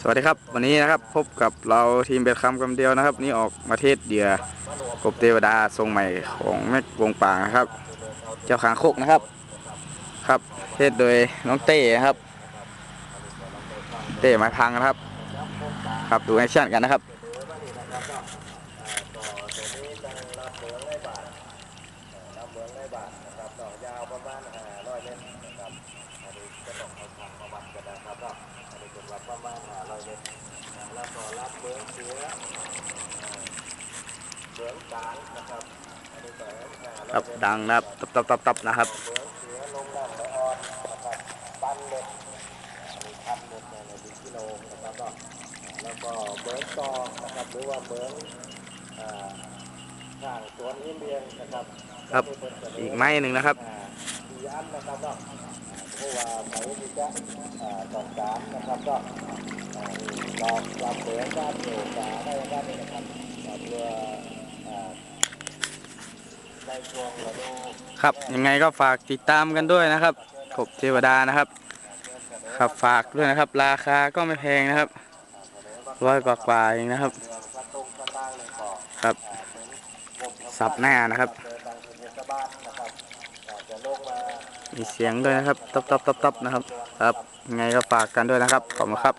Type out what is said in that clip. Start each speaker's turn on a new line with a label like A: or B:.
A: สวัสดีครับ วันนี้นะครับพบกับเราทีมเบ็ดคำกำเดียวนะครับ นี่ออกมาเทศเหยื่อกบเทวดาทรงใหม่ของแม่วงป่านะครับ เจ้าขางโคกนะครับ ครับเทศโดยน้องเต้นะครับ เต้ไม้พังนะครับ ครับดูแอคชั่นกันนะครับ ครับดังนะครับตับตับตับตับนะครับ
B: แล้วก็เบิร์นตองนะครับหรือว่าเบิร์นอ่าข้างสวนอินเดียนนะครับ
A: ครับอีกไม้หนึ่งนะครับ
B: อ่าสี่อันนะครับเนาะเพราะว่าไหนที่จะอ่าต้องการนะครับก็อ่า ลองลองเบิร์นด้านโยกาได้ด้านนี้นะครับเพื่อในช่วงฤดู
A: ครับยังไงก็ฝากติดตามกันด้วยนะครับกบเทวดานะครับครับฝากด้วยนะครับ ราคาก็ไม่แพงนะครับร้อยกว่าๆเองนะครับ ครับ สับหน้านะครับ มีเสียงด้วยนะครับ ตับตับตับตับนะครับ ครับยังไงก็ฝากกันด้วยนะครับ ขอบคุณครับ